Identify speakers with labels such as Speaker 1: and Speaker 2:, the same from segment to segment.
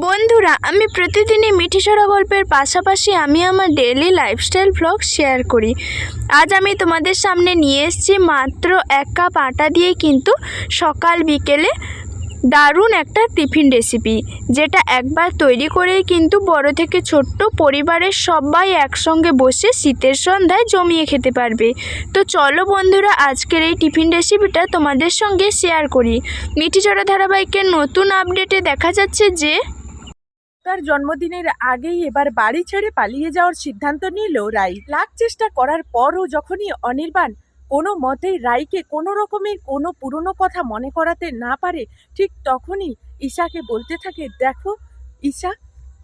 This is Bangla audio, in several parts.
Speaker 1: বন্ধুরা, আমি প্রতিদিনই মিঠি ছড়া গল্পের পাশাপাশি আমি আমার ডেলি লাইফস্টাইল ব্লগ শেয়ার করি। আজ আমি তোমাদের সামনে নিয়ে এসেছি মাত্র এক কাপ আটা দিয়ে কিন্তু সকাল বিকেলে দারুণ একটা টিফিন রেসিপি যেটা একবার তৈরি করেই কিন্তু বড় থেকে ছোট্ট পরিবারের সবাই একসঙ্গে বসে শীতের সন্ধ্যায় জমিয়ে খেতে পারবে। তো চলো বন্ধুরা, আজকের এই টিফিন রেসিপিটা তোমাদের সঙ্গে শেয়ার করি। মিঠি চড়া ধারাবাহিকের নতুন আপডেটে দেখা যাচ্ছে যে
Speaker 2: তার জন্মদিনের আগেই এবার বাড়ি ছেড়ে পালিয়ে যাওয়ার সিদ্ধান্ত নিল রাই। লাখ চেষ্টা করার পরও যখনই অনির্বাণ কোনো মতেই রাইকে কোনো রকমের কোনো পুরনো কথা মনে করাতে না পারে, ঠিক তখনই ঈশাকে বলতে থাকে, দেখো, ঈশা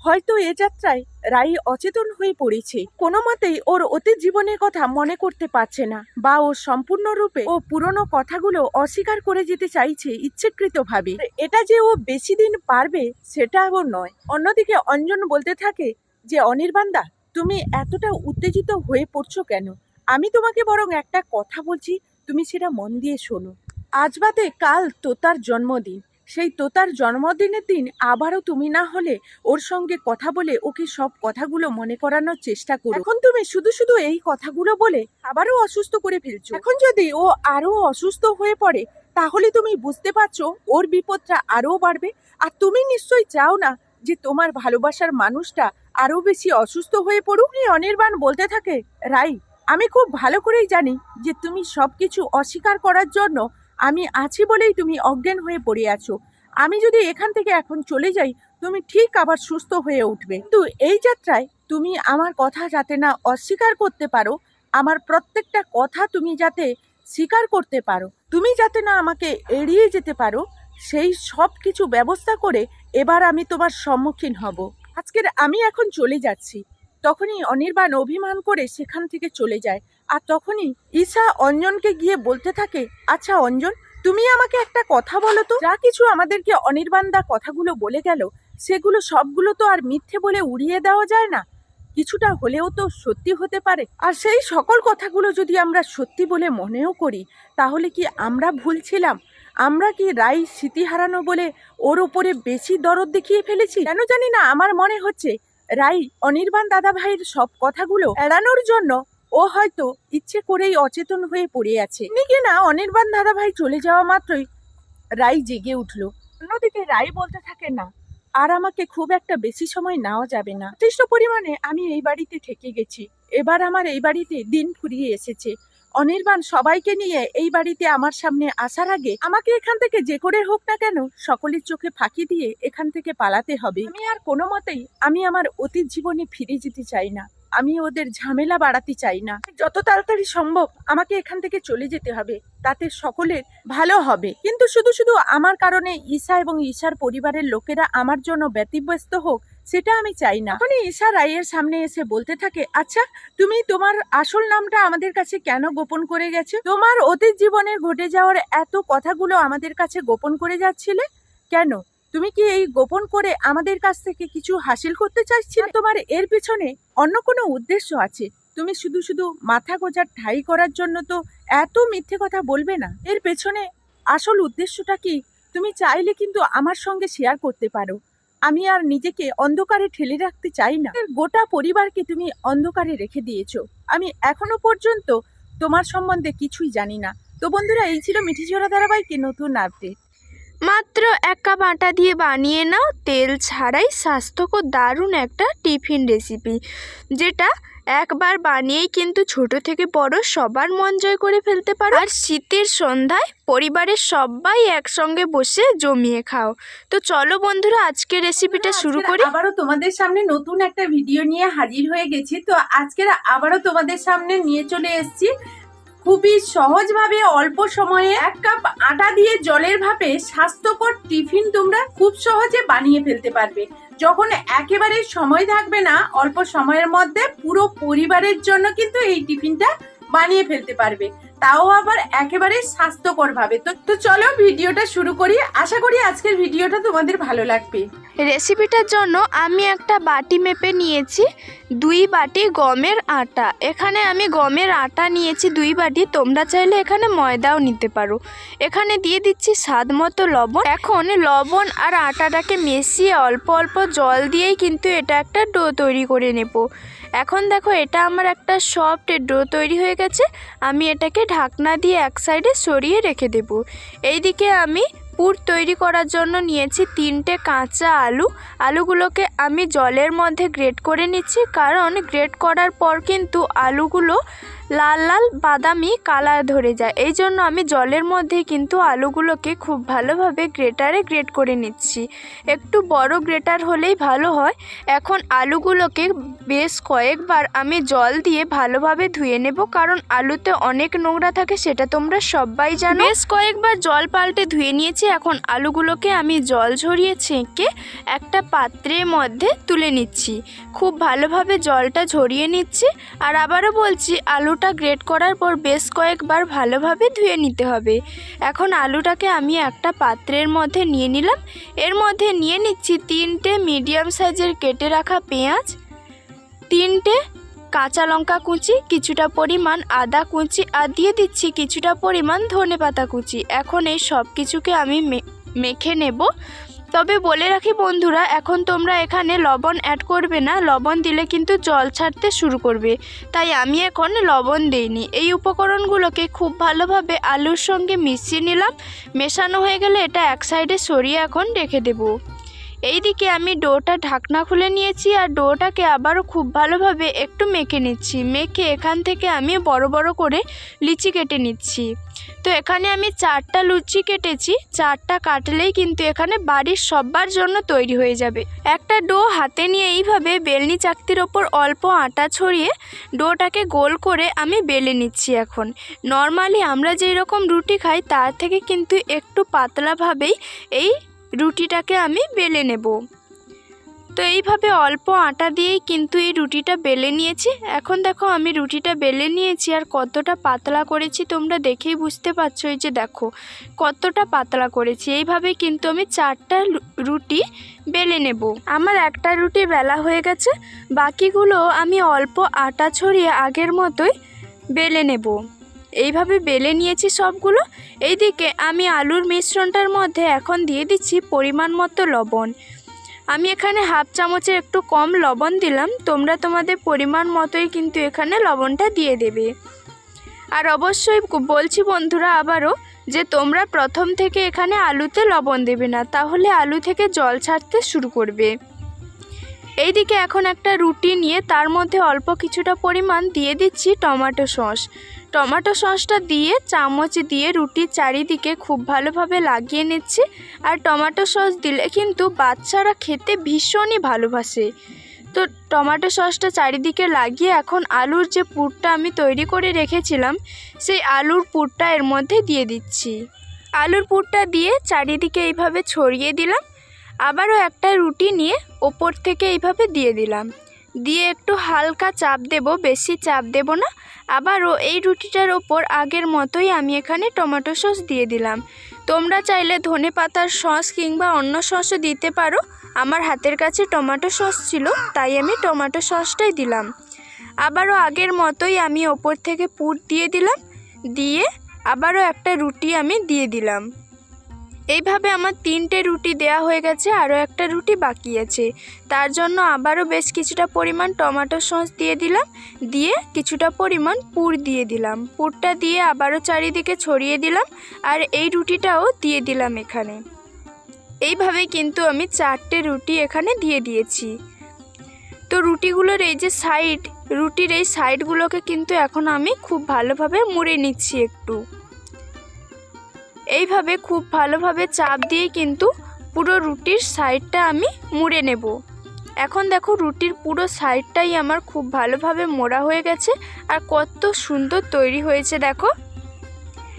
Speaker 2: হয়তো এ যাত্রায় রাই অচেতন হয়ে পড়েছে। কোনো মতেই ওর অতীত জীবনের কথা মনে করতে পারছে না বা ও সম্পূর্ণরূপে ও পুরনো কথাগুলো অস্বীকার করে যেতে চাইছে ইচ্ছাকৃতভাবে। এটা যে ও বেশি দিন পারবে সেটাও নয়। অন্যদিকে অঞ্জন বলতে থাকে যে অনির্বাণদা তুমি এতটা উত্তেজিত হয়ে পড়ছো কেন? আমি তোমাকে বরং একটা কথা বলছি, তুমি সেটা মন দিয়ে শোনো। আজ বাদে কাল তোতার জন্মদিন। সেই তোতার জন্মদিনের দিন আবারও তুমি না হলে ওর সঙ্গে কথা বলে ওকে সব কথাগুলো মনে করানোর চেষ্টা করো। এখন তুমি শুধু শুধু এই কথাগুলো বলে আবারও অসুস্থ করে ফেলছো। এখন যদি ও আরও অসুস্থ হয়ে পড়ে তাহলে তুমি বুঝতে পারছ ওর বিপদটা আরও বাড়বে। আর তুমি নিশ্চয়ই চাও না যে তোমার ভালোবাসার মানুষটা আরও বেশি অসুস্থ হয়ে পড়ুক। এই অনির্বাণ বলতে থাকে রাই আমি খুব ভালো করেই জানি যে তুমি সব কিছু অস্বীকার করার জন্য আমি আছি বলেই তুমি অজ্ঞান হয়ে পড়ে আছো। আমি যদি এখান থেকে এখন চলে যাই, তুমি ঠিক আবার সুস্থ হয়ে উঠবে। কিন্তু এই যাত্রায় তুমি আমার কথা যাতে না অস্বীকার করতে পারো, আমার প্রত্যেকটা কথা তুমি যাতে স্বীকার করতে পারো, তুমি যাতে না আমাকে এড়িয়ে যেতে পারো, সেই সব কিছু ব্যবস্থা করে এবার আমি তোমার সম্মুখীন হব। আজকের আমি এখন চলে যাচ্ছি। তখনই অনির্বাণ অভিমান করে সেখান থেকে চলে যায়। আর তখনই ঈশা অঞ্জনকে গিয়ে বলতে থাকে আচ্ছা অঞ্জন, তুমি আমাকে একটা কথা বলো তো। যা কিছু আমাদেরকে অনির্বাণ দা কথাগুলো বলে গেল, সেগুলো সবগুলো তো আর মিথ্যে বলে উড়িয়ে দেওয়া যায় না। কিছুটা হলেও তো সত্যি হতে পারে। আর সেই সকল কথাগুলো যদি আমরা সত্যি বলে মনেও করি, তাহলে কি আমরা ভুল ছিলাম? আমরা কি রাই স্মৃতি হারানো বলে ওর ওপরে বেশি দরদ দেখিয়ে ফেলেছি? কেন জানি না আমার মনে হচ্ছে রাই অনির্বাণ দাদা ভাইয়ের সব কথাগুলো এড়ানোর জন্য ও হয়তো ইচ্ছে করেই অচেতন হয়ে পড়ে আছে। এদিকে না অনির্বাণ দাদা ভাই চলে যাওয়া মাত্রই রাই জেগে উঠল। অন্যদিকে রাই বলতে থাকে, না, আর আমাকে খুব একটা বেশি সময় নেওয়া যাবে না। যথেষ্ট পরিমাণে আমি এই বাড়িতে থেকে গেছি। এবার আমার এই বাড়িতে দিন ফুরিয়ে এসেছে। অনির্বাণ, সবাইকে নিয়ে এই বাড়িতে আমার সামনে আসার আগে আমাকে এখান থেকে যে করে হোক না কেন সকলের চোখে ফাঁকি দিয়ে এখান থেকে পালাতে হবে। আমি আর কোনো মতেই আমি আমার অতীত জীবনে ফিরে যেতে চাই না। আমি ওদের ঝামেলা বাড়াতে চাই না। যত তাড়াতাড়ি সম্ভব আমাকে এখান থেকে চলে যেতে হবে। তাতে সকলের ভালো হবে। কিন্তু শুধু শুধু আমার কারণে ঈশা এবং ঈশার পরিবারের লোকেরা আমার জন্য ব্যতিব্যস্ত হোক সেটা আমি চাই না। তখনই ঈশা রায়ের সামনে এসে বলতে থাকে আচ্ছা তুমি তোমার আসল নামটা আমাদের কাছে কেন গোপন করে গেছো? তোমার অতীত জীবনে ঘটে যাওয়ার এত কথাগুলো আমাদের কাছে গোপন করে যাচ্ছিলে? কেন? তুমি কি এই গোপন করে আমাদের কাছ থেকে কিছু হাসিল করতে চাইছিলে? তোমার এর পিছনে অন্য কোনো উদ্দেশ্য আছে? তুমি শুধু শুধু মাথা গোজার ঠাই করার জন্য তো এত মিথ্যে কথা বলবে না। এর পেছনে আসল উদ্দেশ্যটা কি? তুমি চাইলে কিন্তু আমার সঙ্গে শেয়ার করতে পারো। আমি আর নিজেকে অন্ধকারে ঠেলে রাখতে চাই না। গোটা পরিবারকে তুমি অন্ধকারে রেখে দিয়েছ। আমি এখনও পর্যন্ত তোমার সম্বন্ধে কিছুই জানি না। তো বন্ধুরা, এই ছিল মিঠি ঝোড়া ধারাবাহিকে নতুন আপডেট।
Speaker 1: মাত্র এক কাপ আটা দিয়ে বানিয়ে নাও। তেল ছাড়াই স্বাস্থ্যকর দারুণ একটা টিফিন রেসিপি যেটা একবার বানিয়েই কিন্তু ছোট থেকে বড় সবার মন জয় করে ফেলতে পারো। আর শীতের সন্ধ্যায় পরিবারের সবাই একসঙ্গে বসে জমিয়ে খাও। তো চলো বন্ধুরা আজকের রেসিপিটা শুরু করি।
Speaker 2: আবারও তোমাদের সামনে নতুন একটা ভিডিও নিয়ে হাজির হয়ে গেছি। তো আজকের আবারও তোমাদের সামনে নিয়ে চলে এসেছি। খুবই সহজভাবে অল্প সময়ে এক কাপ আটা দিয়ে জলের ভাপে স্বাস্থ্যকর টিফিন তোমরা খুব সহজে বানিয়ে ফেলতে পারবে। যখন একেবারে সময় থাকবে না, অল্প সময়ের মধ্যে পুরো পরিবারের জন্য কিন্তু এই টিফিনটা বানিয়ে ফেলতে পারবে। তাও আবার একেবারে স্বাস্থ্যকর ভাবে তো তো চলো ভিডিওটা শুরু করি। আশা করি আজকের ভিডিওটা তোমাদের ভালো লাগবে।
Speaker 1: রেসিপিটার জন্য আমি একটা বাটি মেপে নিয়েছি। দুই বাটি গমের আটা। এখানে আমি গমের আটা নিয়েছি দুই বাটি। তোমরা চাইলে এখানে ময়দাও নিতে পারো। এখানে দিয়ে দিচ্ছি স্বাদ মতো লবণ। এখন লবণ আর আটাটাকে মিশিয়ে অল্প অল্প জল দিয়েই কিন্তু এটা একটা ডো তৈরি করে নেব। এখন দেখো এটা আমার একটা সফট ডো তৈরি হয়ে গেছে। আমি এটাকে ঢাকনা দিয়ে এক সাইডে সরিয়ে রেখে দেব। এইদিকে আমি পুর তৈরি করার জন্য নিয়েছি তিনটে কাঁচা আলু। আলুগুলোকে আমি জলের মধ্যে গ্রেট করে নিচ্ছি, কারণ গ্রেট করার পর কিন্তু আলুগুলো লাল লাল বাদামি কালার ধরে যায়। এই জন্য আমি জলের মধ্যে কিন্তু আলুগুলোকে খুব ভালোভাবে গ্রেটারে গ্রেট করে নিচ্ছি। একটু বড় গ্রেটার হলেই ভালো হয়। এখন আলুগুলোকে বেশ কয়েকবার আমি জল দিয়ে ভালোভাবে ধুয়ে নেব, কারণ আলুতে অনেক নোংরা থাকে, সেটা তোমরা সবাই জানো। বেশ কয়েকবার জল পাল্টে ধুয়ে নিয়েছি, এখন আলুগুলোকে আমি জল ঝরিয়ে ছেঁকে একটা পাত্রের মধ্যে তুলে নিচ্ছি। খুব ভালোভাবে জলটা ঝরিয়ে নিচ্ছি, আর আবারও বলছি আলুটা গ্রেট করার পর বেশ কয়েকবার ভালোভাবে ধুয়ে নিতে হবে। এখন আলুটাকে আমি একটা পাত্রের মধ্যে নিয়ে নিলাম। এর মধ্যে নিয়ে নিচ্ছি তিনটে মিডিয়াম সাইজের কেটে রাখা পেঁয়াজ, তিনটে কাঁচা লঙ্কা কুচি, কিছুটা পরিমাণ আদা কুচি, আর দিয়ে দিচ্ছি কিছুটা পরিমাণ ধনে পাতা কুচি। এখন এই সব কিছুকে আমি মেখে নেব। তবে বলে রাখি বন্ধুরা, এখন তোমরা এখানে লবণ অ্যাড করবে না। লবণ দিলে কিন্তু জল ছাড়তে শুরু করবে। তাই আমি এখন লবণ দিইনি। এই উপকরণগুলোকে খুব ভালোভাবে আলুর সঙ্গে মিশিয়ে নিলাম। মেশানো হয়ে গেলে এটা এক সাইডে সরিয়ে এখন রেখে দেবো। এইদিকে আমি ডোটা ঢাকনা খুলে নিয়েছি আর ডোটাকে আবারও খুব ভালোভাবে একটু মেখে নিচ্ছি। মেখে এখান থেকে আমি বড় বড় করে লিচি কেটে নিচ্ছি। তো এখানে আমি চারটা লুচি কেটেছি। চারটা কাটলেই কিন্তু এখানে বাড়ির সবার জন্য তৈরি হয়ে যাবে। একটা ডো হাতে নিয়ে এইভাবে বেলনি চাকতির ওপর অল্প আটা ছড়িয়ে ডোটাকে গোল করে আমি বেলে নিচ্ছি এখন। নর্মালি আমরা যেই রকম রুটি খাই তার থেকে কিন্তু একটু পাতলাভাবেই এই রুটিটাকে আমি বেলে নেব। তো এইভাবে অল্প আটা দিয়েই কিন্তু এই রুটিটা বেলে নিয়েছি। এখন দেখো আমি রুটিটা বেলে নিয়েছি আর কতটা পাতলা করেছি তোমরা দেখেই বুঝতে পারছ এই যে দেখো, কতটা পাতলা করেছি। এইভাবে কিন্তু আমি চারটা রুটি বেলে নেব। আমার একটা রুটি বেলা হয়ে গেছে, বাকিগুলো আমি অল্প আটা ছড়িয়ে আগের মতোই বেলে নেব। এইভাবে বেলে নিয়েছি সবগুলো। এইদিকে আমি আলুর মিশ্রণটার মধ্যে এখন দিয়ে দিচ্ছি পরিমাণ মতো লবণ। আমি এখানে হাফ চামচের একটু কম লবণ দিলাম, তোমরা তোমাদের পরিমাণ মতোই কিন্তু এখানে লবণটা দিয়ে দেবে। আর অবশ্যই বলছি বন্ধুরা আবারও যে তোমরা প্রথম থেকে এখানে আলুতে লবণ দেবে না, তাহলে আলু থেকে জল ছাড়তে শুরু করবে। এইদিকে এখন একটা রুটি নিয়ে তার মধ্যে অল্প কিছুটা পরিমাণ দিয়ে দিচ্ছি টমেটো সস। টমেটো সসটা দিয়ে, চামচ দিয়ে রুটির চারিদিকে খুব ভালোভাবে লাগিয়ে নিচ্ছি আর টমেটো সস দিলে কিন্তু বাচ্চারা খেতে ভীষণই ভালোবাসে। তো টমেটো সসটা চারিদিকে লাগিয়ে এখন আলুর যে পুরটা আমি তৈরি করে রেখেছিলাম, সেই আলুর পুরটা এর মধ্যে দিয়ে দিচ্ছি। আলুর পুরটা দিয়ে চারিদিকে এইভাবে ছড়িয়ে দিলাম। আবারও একটা রুটি নিয়ে ওপর থেকে এইভাবে দিয়ে দিলাম। দিয়ে একটু হালকা চাপ দেব, বেশি চাপ দেব না। আবারও এই রুটিটার ওপর আগের মতোই আমি এখানে টমেটো সস দিয়ে দিলাম। তোমরা চাইলে ধনে পাতার সস কিংবা অন্য সসও দিতে পারো। আমার হাতের কাছে টমেটো সস ছিল, তাই আমি টমেটো সসটাই দিলাম। আবারও আগের মতোই আমি ওপর থেকে পুর দিয়ে দিলাম। দিয়ে আবারও একটা রুটি আমি দিয়ে দিলাম। এইভাবে আমার তিনটে রুটি দেয়া হয়ে গেছে, আরও একটা রুটি বাকি আছে। তার জন্য আবারও বেশ কিছুটা পরিমাণ টমেটো সস দিয়ে দিলাম, দিয়ে কিছুটা পরিমাণ পুর দিয়ে দিলাম। পুরটা দিয়ে আবারও চারিদিকে ছড়িয়ে দিলাম আর এই রুটিটাও দিয়ে দিলাম এখানে। এইভাবে কিন্তু আমি চারটে রুটি এখানে দিয়ে দিয়েছি। তো রুটিগুলোর এই যে সাইড রুটির এই সাইডগুলোকে কিন্তু এখন আমি খুব ভালোভাবে মুড়ে নিচ্ছি একটু। এইভাবে খুব ভালোভাবে চাপ দিয়ে কিন্তু পুরো রুটির সাইডটা আমি মুড়ে নেব। এখন দেখো রুটির পুরো সাইডটাই আমার খুব ভালোভাবে মোড়া হয়ে গেছে আর কত সুন্দর তৈরি হয়েছে দেখো।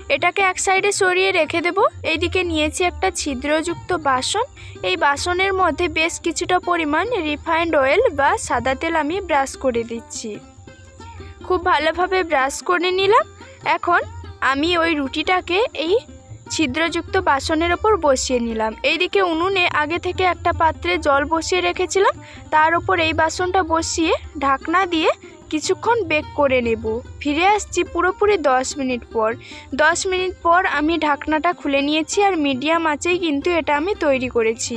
Speaker 1: এটাকে এক সাইডে সরিয়ে রেখে দেব। এইদিকে নিয়েছি একটা ছিদ্রযুক্ত বাসন। এই বাসনের মধ্যে বেশ কিছুটা পরিমাণ রিফাইন্ড অয়েল বা সাদা তেল আমি ব্রাশ করে দিচ্ছি। খুব ভালোভাবে ব্রাশ করে নিলাম। এখন আমি ওই রুটিটাকে এই ছিদ্রযুক্ত বাসনের ওপর বসিয়ে নিলাম। এইদিকে উনুনে আগে থেকে একটা পাত্রে জল বসিয়ে রেখেছিলাম। তার ওপর এই বাসনটা বসিয়ে ঢাকনা দিয়ে কিছুক্ষণ বেক করে নেব। ফিরে আসছি পুরোপুরি দশ মিনিট পর। দশ মিনিট পর আমি ঢাকনাটা খুলে নিয়েছি আর মিডিয়াম আঁচেই কিন্তু এটা আমি তৈরি করেছি।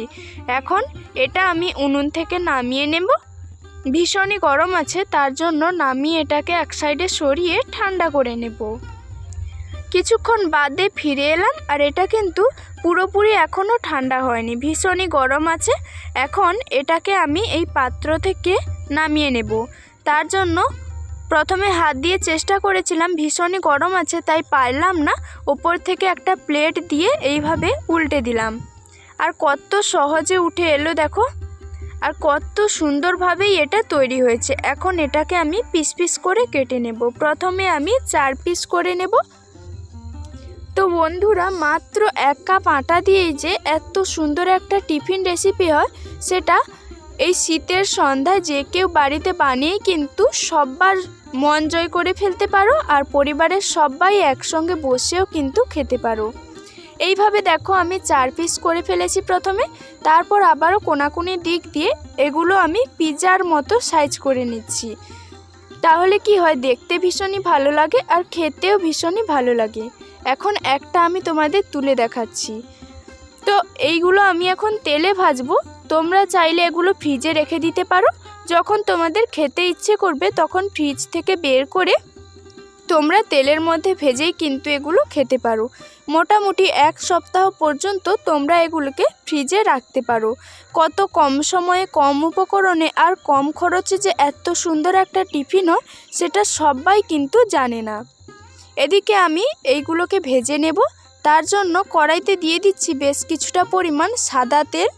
Speaker 1: এখন এটা আমি উনুন থেকে নামিয়ে নেব। ভীষণই গরম আছে, তার জন্য নামিয়ে এটাকে এক সাইডে সরিয়ে ঠান্ডা করে নেব। কিছুক্ষণ বাদে ফিরে এলাম, আর এটা কিন্তু পুরোপুরি এখনও ঠান্ডা হয়নি, ভীষণই গরম আছে। এখন এটাকে আমি এই পাত্র থেকে নামিয়ে নেব। তার জন্য প্রথমে হাত দিয়ে চেষ্টা করেছিলাম, ভীষণই গরম আছে, তাই পারলাম না। ওপর থেকে একটা প্লেট দিয়ে এইভাবে উল্টে দিলাম। আর কত সহজে উঠে এলো দেখো। আর কত সুন্দরভাবেই এটা তৈরি হয়েছে। এখন এটাকে আমি পিস পিস করে কেটে নেব। প্রথমে আমি চার পিস করে নেব। তো বন্ধুরা, মাত্র এক কাপ আটা দিয়েই যে এত সুন্দর একটা টিফিন রেসিপি হয়, সেটা এই শীতের সন্ধ্যায় যে কেউ বাড়িতে বানিয়ে কিন্তু সব্বার মন জয় করে ফেলতে পারো আর পরিবারের সবাই একসঙ্গে বসেও কিন্তু খেতে পারো। এইভাবে দেখো আমি চার পিস করে ফেলেছি প্রথমে, তারপর আবারও কোনাকুনি দিক দিয়ে এগুলো আমি পিজার মতো সাইজ করে নিচ্ছি। তাহলে কি হয়, দেখতে ভীষণই ভালো লাগে আর খেতেও ভীষণই ভালো লাগে। এখন একটা আমি তোমাদের তুলে দেখাচ্ছি। তো এইগুলো আমি এখন তেলে ভাজবো। তোমরা চাইলে এগুলো ফ্রিজে রেখে দিতে পারো। যখন তোমাদের খেতে ইচ্ছে করবে, তখন ফ্রিজ থেকে বের করে তোমরা তেলের মধ্যে ভেজেই কিন্তু এগুলো খেতে পারো। মোটামুটি এক সপ্তাহ পর্যন্ত তোমরা এগুলোকে ফ্রিজে রাখতে পারো। কত কম সময়ে, কম উপকরণে আর কম খরচে যে এত সুন্দর একটা টিফিন হয় সেটা সবাই কিন্তু জানে না। এদিকে আমি এইগুলোকে ভেজে নেব। তার জন্য কড়াইতে দিয়ে দিচ্ছি বেশ কিছুটা পরিমাণ সাদা তেল।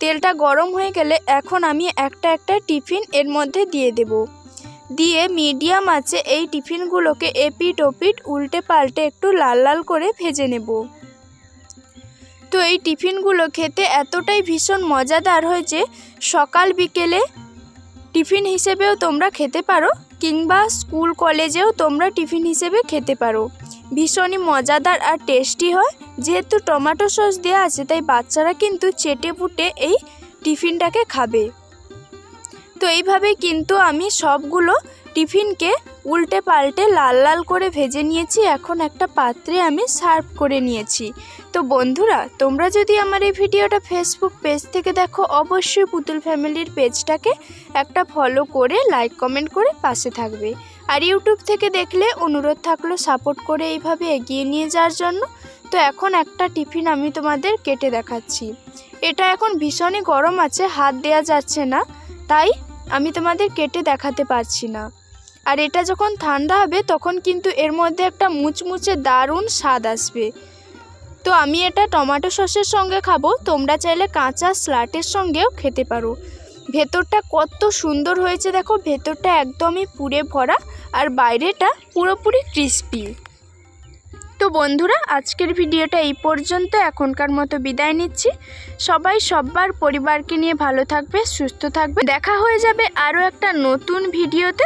Speaker 1: তেলটা গরম হয়ে গেলে এখন আমি একটা একটা টিফিন এর মধ্যে দিয়ে দেব। দিয়ে মিডিয়াম আছে এই টিফিনগুলোকে এপিট ওপিট উল্টে পাল্টে একটু লাল লাল করে ভেজে নেব। তো এই টিফিনগুলো খেতে এতটাই ভীষণ মজাদার হয় যে সকাল বিকেলে টিফিন হিসেবেও তোমরা খেতে পারো, কিংবা স্কুল কলেজেও তোমরা টিফিন হিসেবে খেতে পারো। ভীষণই মজাদার আর টেস্টি হয়, যেহেতু টমেটো সস দেওয়া আছে, তাই বাচ্চারা কিন্তু চেটে পুটে এই টিফিনটাকে খাবে। তো এইভাবে কিন্তু আমি সবগুলো টিফিনকে উল্টে পাল্টে লাল লাল করে ভেজে নিয়েছি, এখন একটা পাত্রে আমি সার্ভ করে নিয়েছি। তো বন্ধুরা, তোমরা যদি আমার এই ভিডিওটা ফেসবুক পেজ থেকে দেখো, অবশ্যই পুতুল ফ্যামিলির পেজটাকে একটা ফলো করে লাইক কমেন্ট করে পাশে থাকবে। আর ইউটিউব থেকে দেখলে অনুরোধ থাকল সাপোর্ট করে এইভাবে এগিয়ে নিয়ে যাওয়ার জন্য। তো এখন একটা টিফিন আমি তোমাদের কেটে দেখাচ্ছি। এটা এখন ভীষণই গরম আছে, হাত দেওয়া যাচ্ছে না, তাই আমি তোমাদের কেটে দেখাতে পারছি না। আর এটা যখন ঠান্ডা হবে, তখন কিন্তু এর মধ্যে একটা মুচমুচে দারুণ স্বাদ আসবে। তো আমি এটা টমেটো সসের সঙ্গে খাব। তোমরা চাইলে কাঁচা স্লাটের সঙ্গেও খেতে পারো। ভেতরটা কত সুন্দর হয়েছে দেখো, ভেতরটা একদমই পুড়ে ভরা আর বাইরেটা পুরোপুরি ক্রিস্পি। তো বন্ধুরা, আজকের ভিডিওটা এই পর্যন্ত। এখনকার মতো বিদায় নিচ্ছি। সবাই সব্বার পরিবারকে নিয়ে ভালো থাকবে, সুস্থ থাকবে। দেখা হয়ে যাবে আরও একটা নতুন ভিডিওতে।